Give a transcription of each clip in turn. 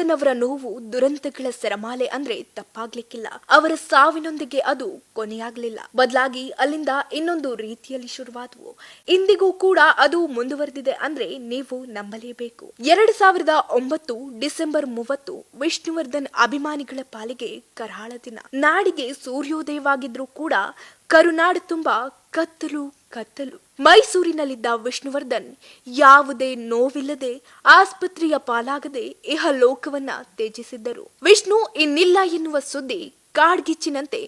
ಅವರ ನೋವು ದುರಂತಗಳ ಸರಮಾಲೆ ಅಂದ್ರೆ ತಪ್ಪಾಗ್ಲಿಕ್ಕಿಲ್ಲ. ಅವರ ಸಾವಿನೊಂದಿಗೆ ಅದು ಕೊನೆಯಾಗ್ಲಿಲ್ಲ. ಬದಲಾಗಿ ಅಲ್ಲಿಂದ ಇನ್ನೊಂದು ರೀತಿಯಲ್ಲಿ ಶುರುವಾದವು. ಇಂದಿಗೂ ಕೂಡ ಅದು ಮುಂದುವರೆದಿದೆ ಅಂದ್ರೆ ನೀವು ನಂಬಲೇಬೇಕು. ಎರಡು ಸಾವಿರದ ಒಂಬತ್ತು ಡಿಸೆಂಬರ್ ಮೂವತ್ತು ವಿಷ್ಣುವರ್ಧನ್ ಅಭಿಮಾನಿಗಳ ಪಾಲಿಗೆ ಕರಾಳ ದಿನ. ನಾಡಿಗೆ ಸೂರ್ಯೋದಯವಾಗಿದ್ರೂ ಕೂಡ ಕರುನಾಡು ತುಂಬಾ ಕತ್ತಲು ಕತ್ತಲು. ಮೈಸೂರಿನಲ್ಲಿದ್ದ ವಿಷ್ಣುವರ್ಧನ್, ಯಾವುದೇ ನೋವಿಲ್ಲದೆ ಆಸ್ಪತ್ರೆಯ ಪಾಲಾಗದೆ ಇಹ ಲೋಕವನ್ನ ತ್ಯಜಿಸಿದ್ದರು. ವಿಷ್ಣು ಇನ್ನಿಲ್ಲ ಎನ್ನುವ ಸುದ್ದಿ ಕಾಡ್ಗಿಚ್ಚಿನಂತೆ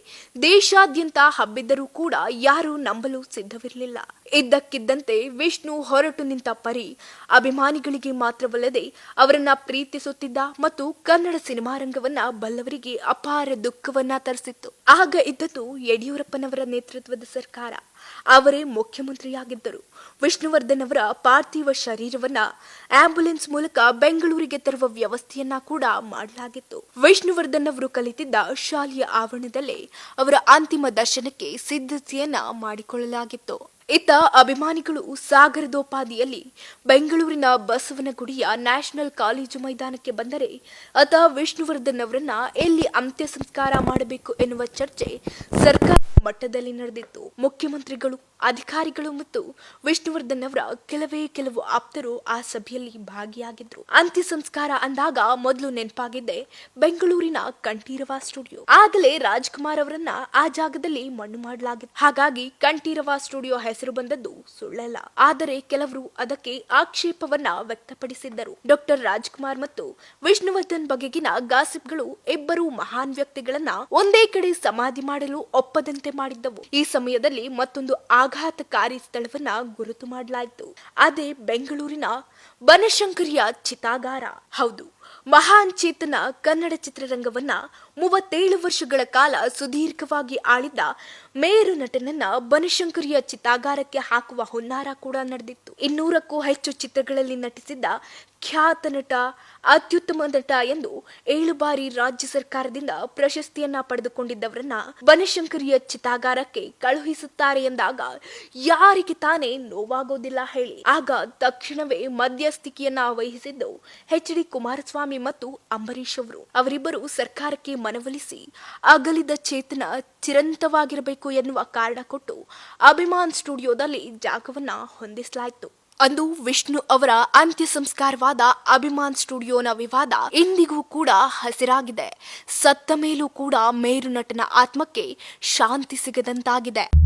ದೇಶಾದ್ಯಂತ ಹಬ್ಬಿದ್ದರೂ ಕೂಡ ಯಾರೂ ನಂಬಲು ಸಿದ್ಧವಿರಲಿಲ್ಲ. ಇದ್ದಕ್ಕಿದ್ದಂತೆ ವಿಷ್ಣು ಹೊರಟು ನಿಂತ ಪರಿ ಅಭಿಮಾನಿಗಳಿಗೆ ಮಾತ್ರವಲ್ಲದೆ ಅವರನ್ನ ಪ್ರೀತಿಸುತ್ತಿದ್ದ ಮತ್ತು ಕನ್ನಡ ಸಿನಿಮಾ ರಂಗವನ್ನ ಬಲ್ಲವರಿಗೆ ಅಪಾರ ದುಃಖವನ್ನ ತರಿಸಿತ್ತು. ಆಗ ಇದ್ದದ್ದು ಯಡಿಯೂರಪ್ಪನವರ ನೇತೃತ್ವದ ಸರ್ಕಾರ. ಅವರೇ ಮುಖ್ಯಮಂತ್ರಿಯಾಗಿದ್ದರು. ವಿಷ್ಣುವರ್ಧನ್ ಅವರ ಪಾರ್ಥಿವ ಶರೀರವನ್ನ ಆಂಬ್ಯುಲೆನ್ಸ್ ಮೂಲಕ ಬೆಂಗಳೂರಿಗೆ ತರುವ ವ್ಯವಸ್ಥೆಯನ್ನ ಕೂಡ ಮಾಡಲಾಗಿತ್ತು. ವಿಷ್ಣುವರ್ಧನ್ ಅವರು ಕಲಿತಿದ್ದ ಶಾಲೆಯ ಆವರಣದಲ್ಲೇ ಅವರ ಅಂತಿಮ ದರ್ಶನಕ್ಕೆ ಸಿದ್ಧತೆಯನ್ನ ಮಾಡಿಕೊಳ್ಳಲಾಗಿತ್ತು. ಇತ್ತ ಅಭಿಮಾನಿಗಳು ಸಾಗರದೋಪಾದಿಯಲ್ಲಿ ಬೆಂಗಳೂರಿನ ಬಸವನಗುಡಿಯ ನ್ಯಾಷನಲ್ ಕಾಲೇಜು ಮೈದಾನಕ್ಕೆ ಬಂದರೆ ಅತ ವಿಷ್ಣುವರ್ಧನ್ ಅವರನ್ನ ಎಲ್ಲಿ ಅಂತ್ಯ ಸಂಸ್ಕಾರ ಮಾಡಬೇಕು ಎನ್ನುವ ಚರ್ಚೆ ಸರ್ಕಾರ ಮಟ್ಟದಲ್ಲಿ ನಡೆದಿತ್ತು. ಮುಖ್ಯಮಂತ್ರಿಗಳು, ಅಧಿಕಾರಿಗಳು ಮತ್ತು ವಿಷ್ಣುವರ್ಧನ್ ಅವರ ಕೆಲವೇ ಕೆಲವು ಆಪ್ತರು ಆ ಸಭೆಯಲ್ಲಿ ಭಾಗಿಯಾಗಿದ್ರು. ಅಂತ್ಯ ಸಂಸ್ಕಾರ ಅಂದಾಗ ಮೊದಲು ನೆನಪಾಗಿದ್ದೆ ಬೆಂಗಳೂರಿನ ಕಂಠೀರವ ಸ್ಟುಡಿಯೋ. ಆಗಲೇ ರಾಜ್ಕುಮಾರ್ ಅವರನ್ನ ಆ ಜಾಗದಲ್ಲಿ ಮಣ್ಣು ಮಾಡಲಾಗಿತ್ತು. ಹಾಗಾಗಿ ಕಂಠೀರವ ಸ್ಟುಡಿಯೋ ಹೆಸರು ಬಂದದ್ದು ಸುಳ್ಳಲ್ಲ. ಆದರೆ ಕೆಲವರು ಅದಕ್ಕೆ ಆಕ್ಷೇಪವನ್ನ ವ್ಯಕ್ತಪಡಿಸಿದ್ದರು. ಡಾಕ್ಟರ್ ರಾಜ್ಕುಮಾರ್ ಮತ್ತು ವಿಷ್ಣುವರ್ಧನ್ ಬಗೆಗಿನ ಗಾಸಿಪ್ಗಳು ಇಬ್ಬರು ಮಹಾನ್ ವ್ಯಕ್ತಿಗಳನ್ನ ಒಂದೇ ಕಡೆ ಸಮಾಧಿ ಮಾಡಲು ಒಪ್ಪದಂತೆ ಮಾಡಿದ್ದವು. ಈ ಸಮಯದಲ್ಲಿ ಮತ್ತೊಂದು ಆಘಾತಕಾರಿ ಸ್ಥಳವನ್ನ ಗುರುತು ಮಾಡಲಾಯಿತು. ಅದೇ ಬೆಂಗಳೂರಿನ ಬನಶಂಕರಿಯ ಚಿತಾಗಾರ. ಹೌದು ಮಹಾನ್ ಚೇತನ ಕನ್ನಡ ಚಿತ್ರರಂಗವನ್ನ ಮೂವತ್ತೇಳು ವರ್ಷಗಳ ಕಾಲ ಸುದೀರ್ಘವಾಗಿ ಆಳಿದ್ದ ಮೇರು ನಟನನ್ನ ಬನಶಂಕರಿಯ ಚಿತಾಗಾರಕ್ಕೆ ಹಾಕುವ ಹುನ್ನಾರ ಕೂಡ ನಡೆದಿತ್ತು. ಇನ್ನೂರಕ್ಕೂ ಹೆಚ್ಚು ಚಿತ್ರಗಳಲ್ಲಿ ನಟಿಸಿದ್ದ ಖ್ಯಾತ ನಟ, ಅತ್ಯುತ್ತಮ ನಟ ಎಂದು ಏಳು ಬಾರಿ ರಾಜ್ಯ ಸರ್ಕಾರದಿಂದ ಪ್ರಶಸ್ತಿಯನ್ನ ಪಡೆದುಕೊಂಡಿದ್ದವರನ್ನ ಬನಶಂಕರಿಯ ಚಿತಾಗಾರಕ್ಕೆ ಕಳುಹಿಸುತ್ತಾರೆ ಎಂದಾಗ ಯಾರಿಗೆ ತಾನೇ ನೋವಾಗೋದಿಲ್ಲ ಹೇಳಿ. ಆಗ ತಕ್ಷಣವೇ ಮಧ್ಯಸ್ಥಿಕೆಯನ್ನ ವಹಿಸಿದ್ದು ಎಚ್ ಡಿ ಕುಮಾರಸ್ವಾಮಿ ಮತ್ತು ಅಂಬರೀಶ್ ಅವರು. ಅವರಿಬ್ಬರು ಸರ್ಕಾರಕ್ಕೆ ಮನವೊಲಿಸಿ ಅಗಲಿದ ಚೇತನ ಚಿರಂತವಾಗಿರಬೇಕು ಎನ್ನುವ ಕಾರಣ ಕೊಟ್ಟು ಅಭಿಮಾನ್ ಸ್ಟುಡಿಯೋದಲ್ಲಿ ಜಾಗವನ್ನ ಹೊಂದಿಸಲಾಯಿತು. ಅಂದು ವಿಷ್ಣು ಅವರ ಅಂತ್ಯ ಸಂಸ್ಕಾರವಾದ ಅಭಿಮಾನ್ ಸ್ಟುಡಿಯೋನ ವಿವಾದ ಇಂದಿಗೂ ಕೂಡ ಹಸಿರಾಗಿದೆ. ಸತ್ತ ಮೇಲೂ ಕೂಡ ಮೇರು ನಟನ ಆತ್ಮಕ್ಕೆ ಶಾಂತಿ ಸಿಗದಂತಾಗಿದೆ.